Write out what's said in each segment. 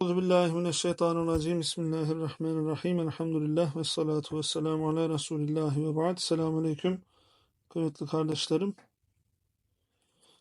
Euzubillahimineşşeytanirracim. Bismillahirrahmanirrahim. Elhamdülillah ve salatu ve selamu ala Resulillah ve ba'd. Selamun Aleyküm. Kıymetli kardeşlerim.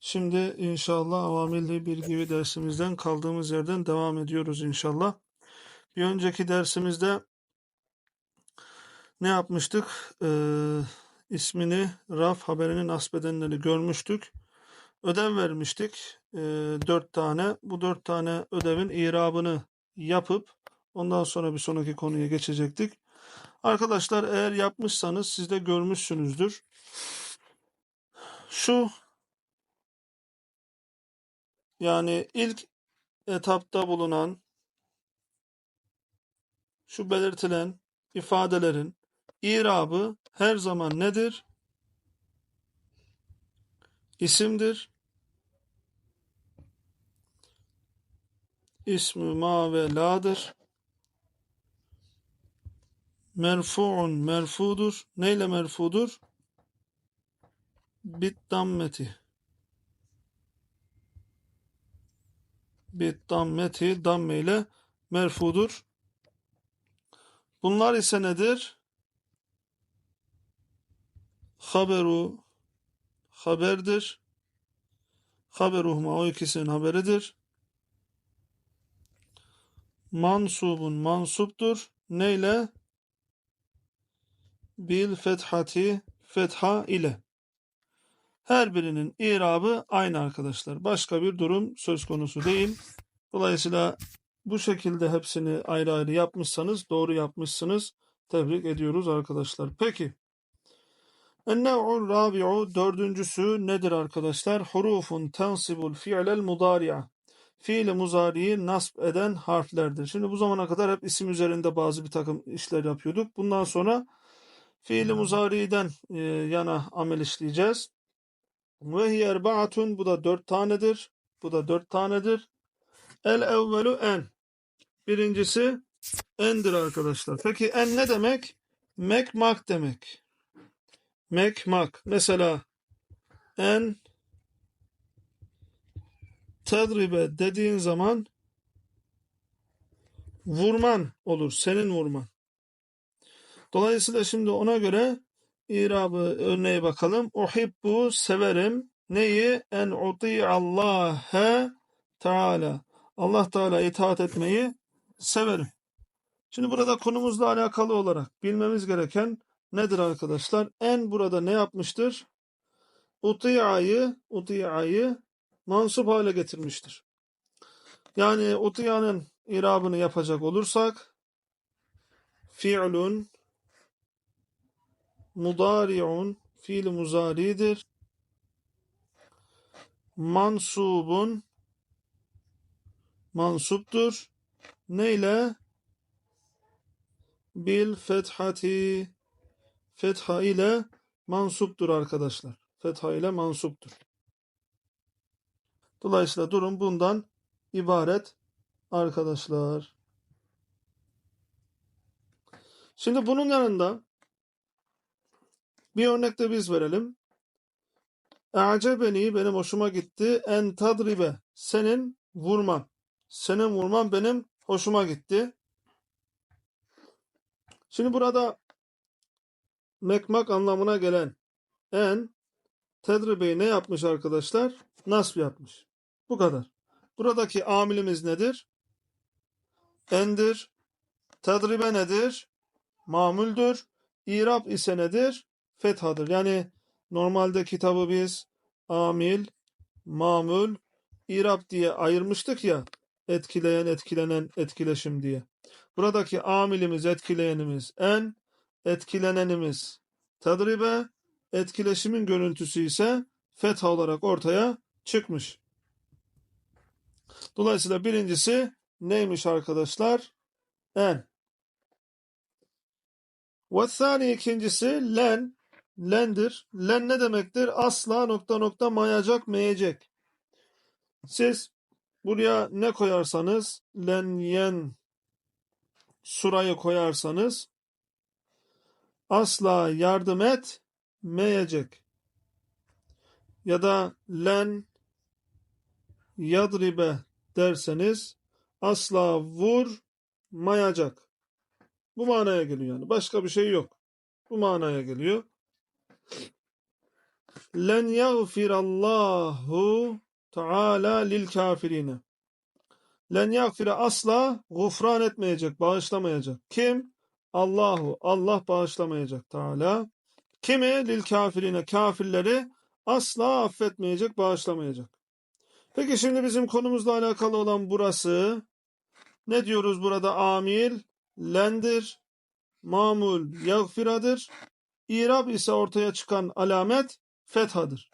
Şimdi inşallah avamilli bir gibi dersimizden kaldığımız yerden devam ediyoruz inşallah. Bir önceki dersimizde ne yapmıştık? Ee, ismini raf haberinin asbedenleri görmüştük. Ödev vermiştik. Ee, dört tane. Bu dört tane ödevin irabını yapıp ondan sonra bir sonraki konuya geçecektik. Arkadaşlar eğer yapmışsanız siz de görmüşsünüzdür. Şu yani ilk etapta bulunan şu belirtilen ifadelerin irabı her zaman nedir? İsimdir. İsmi ma ve la'dır. Merfu'un merfudur. Neyle merfudur? Bit dammeti. Bit dammeti damme ile merfudur. Bunlar ise nedir? Haberu haberdir. Haberuhma o ikisinin haberidir. Mansubun mansuptur. Neyle? Bil fethati fetha ile. Her birinin irabı aynı arkadaşlar. Başka bir durum söz konusu değil. Dolayısıyla bu şekilde hepsini ayrı ayrı yapmışsanız doğru yapmışsınız. Tebrik ediyoruz arkadaşlar. Peki. Ennev'ul rabi'u dördüncüsü nedir arkadaşlar? Hurufun tensibul fi'lel mudari'a. Fiili muzariyi nasb eden harflerdir. Şimdi bu zamana kadar hep isim üzerinde bazı bir takım işler yapıyorduk. Bundan sonra fiili muzariden e, yana amel işleyeceğiz. Ve hiye erbaatun bu da dört tanedir. Bu da dört tanedir. El evvelu en. Birincisi endir arkadaşlar. Peki en ne demek? Mekmak demek. Mekmak. Mesela en tedribe dediğin zaman vurman olur. Senin vurman. Dolayısıyla şimdi ona göre irabı örneği bakalım. Uhibbu severim. Neyi? En uti'allâhe Teala. Allah Teala itaat etmeyi severim. Şimdi burada konumuzla alakalı olarak bilmemiz gereken nedir arkadaşlar? En burada ne yapmıştır? Uti'ayı, uti'ayı mansup hale getirmiştir. Yani uti'anın irabını yapacak olursak fi'lun mudari'un fiil muzaridir. Mansubun mansuptur. Neyle? Bil fethati fetha ile mansuptur arkadaşlar. Fetha ile mansuptur. Dolayısıyla durum bundan ibaret arkadaşlar. Şimdi bunun yanında bir örnek de biz verelim. A'cebeni benim hoşuma gitti. En tadribe senin vurman. Senin vurman benim hoşuma gitti. Şimdi burada mekmak anlamına gelen en tedribeyi ne yapmış arkadaşlar? Nasb yapmış. Bu kadar. Buradaki amilimiz nedir? Endir. Tedribe nedir? Mamuldür. İrab ise nedir? Fethadır. Yani normalde kitabı biz amil, mamul, irab diye ayırmıştık ya etkileyen, etkilenen, etkileşim diye. Buradaki amilimiz, etkileyenimiz en, etkilenenimiz tadribe, etkileşimin görüntüsü ise fetha olarak ortaya çıkmış. Dolayısıyla birincisi neymiş arkadaşlar? En. Ve thani ikincisi len. Lendir. Len ne demektir? Asla nokta nokta mayacak meyecek. Siz buraya ne koyarsanız len yen surayı koyarsanız asla yardım et meyecek. Ya da len yadribe derseniz asla vurmayacak. Bu manaya geliyor yani. Başka bir şey yok. Bu manaya geliyor. Len yagfirallahu Teala lil kafirine. Len yagfire asla gufran etmeyecek, bağışlamayacak. Kim? Allahu. Allah bağışlamayacak Teala. Kimi? Lil kafirine. Kafirleri asla affetmeyecek, bağışlamayacak. Peki şimdi bizim konumuzla alakalı olan burası ne diyoruz burada? Amil, lendir, mamul, yagfiradır. İrab ise ortaya çıkan alamet fethadır.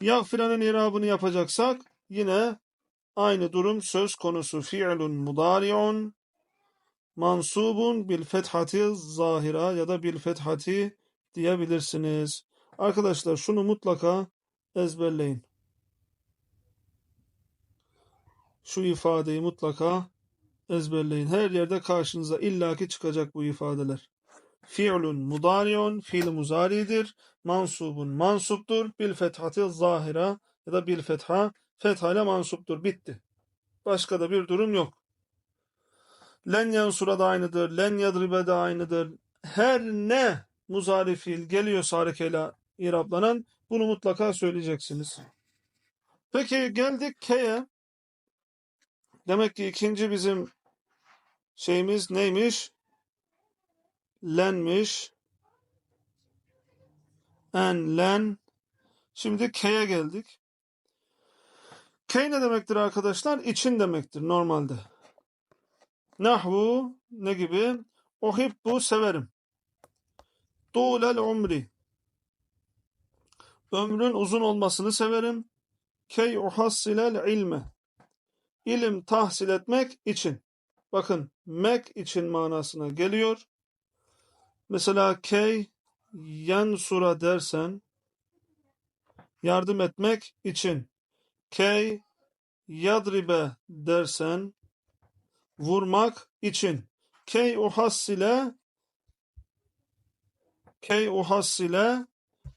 Yagfiranın irabını yapacaksak yine aynı durum söz konusu. Fi'lun mudari'un mansubun bil fethati zahira ya da bil fethati diyebilirsiniz. Arkadaşlar şunu mutlaka ezberleyin. Şu ifadeyi mutlaka ezberleyin. Her yerde karşınıza illaki çıkacak bu ifadeler. Fi'lun mudari'un fiil muzaridir. Mansubun mansuptur. Bil fethati zahira ya da bil fetha fetha ile mansuptur. Bitti. Başka da bir durum yok. Len yansura da aynıdır. Len yadribe de aynıdır. Her ne muzari fiil geliyorsa harekeyle iraplanan bunu mutlaka söyleyeceksiniz. Peki geldik K'ye. Demek ki ikinci bizim şeyimiz neymiş? Lenmiş. En, len. Şimdi K'ye geldik. K ne demektir arkadaşlar? İçin demektir normalde. Nahvu ne gibi? Uhibbu severim. Tuğlel umri. Ömrün uzun olmasını severim. Key uhassilel ilme. İlim tahsil etmek için. Bakın mek için manasına geliyor. Mesela key yansura dersen yardım etmek için. Key yadribe dersen vurmak için. Key uhassile key uhassile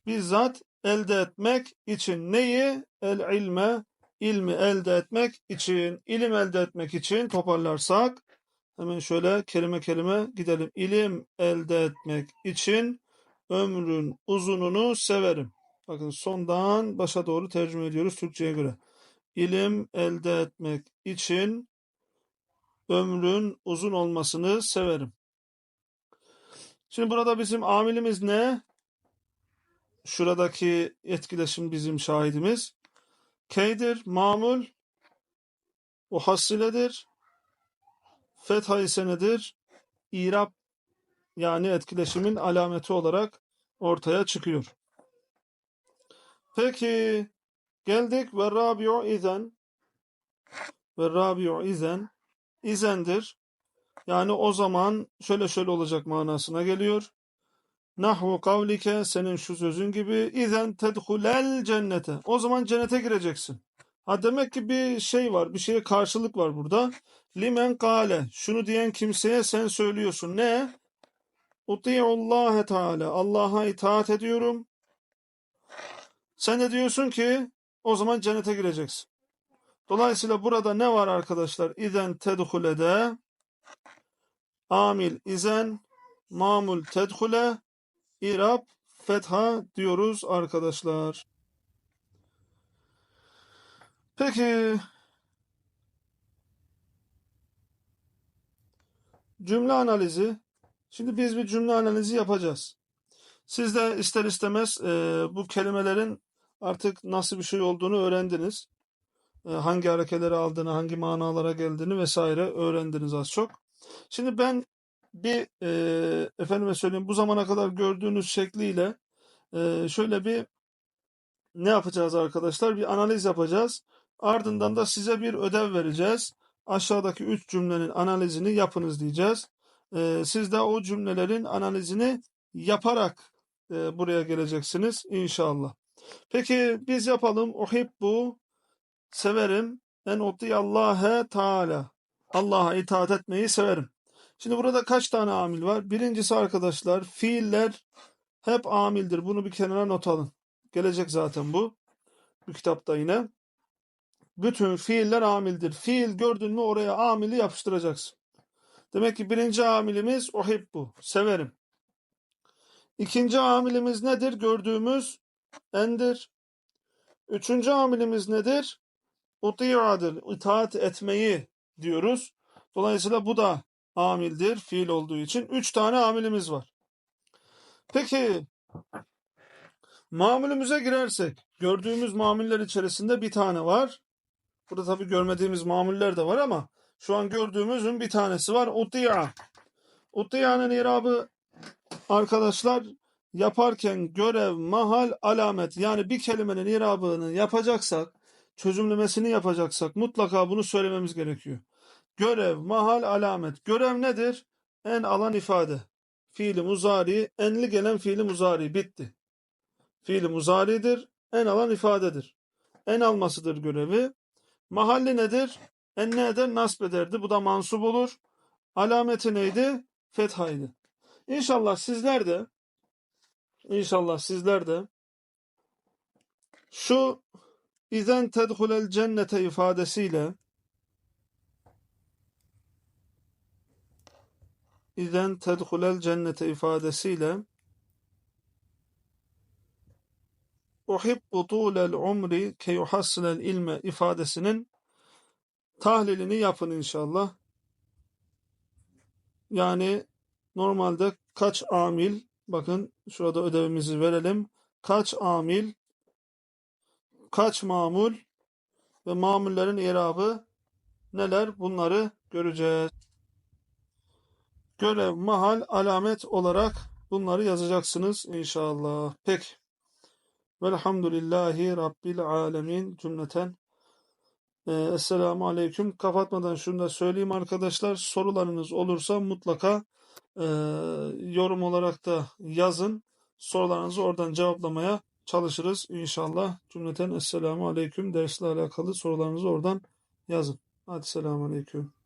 bizzat elde etmek için. Neyi? El ilme ilmi elde etmek için. ilim elde etmek için toparlarsak hemen şöyle kelime kelime gidelim. İlim elde etmek için ömrün uzununu severim. Bakın sondan başa doğru tercüme ediyoruz Türkçe'ye göre. İlim elde etmek için ömrün uzun olmasını severim. Şimdi burada bizim amilimiz ne? Şuradaki etkileşim bizim şahidimiz. K'dir, mamul, uhassiledir, fethayı senedir, İrab yani etkileşimin alameti olarak ortaya çıkıyor. Peki geldik ve rabi'u izen ve rabi'u izen izendir. Yani o zaman şöyle şöyle olacak manasına geliyor. Nahvu kavlike senin şu sözün gibi izen tedhulel cennete. O zaman cennete gireceksin. Ha demek ki bir şey var, bir şeye karşılık var burada. Limen kale. Şunu diyen kimseye sen söylüyorsun. Ne? Uti'ullahe Teala. Allah'a itaat ediyorum. Sen de diyorsun ki o zaman cennete gireceksin. Dolayısıyla burada ne var arkadaşlar? İzen tedhulede amil izen mamul tedhule İrab fetha diyoruz arkadaşlar. Peki cümle analizi. Şimdi biz bir cümle analizi yapacağız. Siz de ister istemez e, bu kelimelerin artık nasıl bir şey olduğunu öğrendiniz. E, hangi harekeleri aldığını, hangi manalara geldiğini vesaire öğrendiniz az çok. Şimdi ben bir e, efendime söyleyeyim bu zamana kadar gördüğünüz şekliyle e, şöyle bir ne yapacağız arkadaşlar? Bir analiz yapacağız. Ardından da size bir ödev vereceğiz. Aşağıdaki üç cümlenin analizini yapınız diyeceğiz. E, siz de o cümlelerin analizini yaparak e, buraya geleceksiniz inşallah. Peki biz yapalım. Uhibbu severim. En Allah'e Teala. Allah'a itaat etmeyi severim. Şimdi burada kaç tane amil var? Birincisi arkadaşlar fiiller hep amildir. Bunu bir kenara not alın. Gelecek zaten bu. Bu kitapta yine. Bütün fiiller amildir. Fiil gördün mü oraya amili yapıştıracaksın. Demek ki birinci amilimiz uhibbu. Severim. İkinci amilimiz nedir? Gördüğümüz endir. Üçüncü amilimiz nedir? Uti'adır. İtaat etmeyi diyoruz. Dolayısıyla bu da amildir. Fiil olduğu için. Üç tane amilimiz var. Peki mamulümüze girersek gördüğümüz mamuller içerisinde bir tane var. Burada tabii görmediğimiz mamuller de var ama şu an gördüğümüzün bir tanesi var. Uti'a. Uti'a'nın irabı arkadaşlar yaparken görev, mahal, alamet yani bir kelimenin irabını yapacaksak, çözümlemesini yapacaksak mutlaka bunu söylememiz gerekiyor. Görev, mahal, alamet. Görev nedir? En alan ifade. Fiili muzari, enli gelen fiili muzari bitti. Fiili muzaridir, en alan ifadedir. En almasıdır görevi. Mahalli nedir? En ne eder? Nasb ederdi. Bu da mansup olur. Alameti neydi? Fethaydı. İnşallah sizler de İnşallah sizler de şu izen tedhulel cennete ifadesiyle izen tedhulel cennete ifadesiyle uhibbu tulel umri ke yuhassilel ilme ifadesinin tahlilini yapın inşallah. Yani normalde kaç amil bakın şurada ödevimizi verelim. Kaç amil kaç mamul ve mamullerin irabı neler bunları göreceğiz. Görev, mahal, alamet olarak bunları yazacaksınız inşallah. Peki. Velhamdülillahi Rabbil alemin cümleten. Ee, Esselamu Aleyküm. Kapatmadan şunu da söyleyeyim arkadaşlar. Sorularınız olursa mutlaka e, yorum olarak da yazın. Sorularınızı oradan cevaplamaya çalışırız inşallah. Cümleten Esselamu Aleyküm. Dersle alakalı sorularınızı oradan yazın. Hadi selamu aleyküm.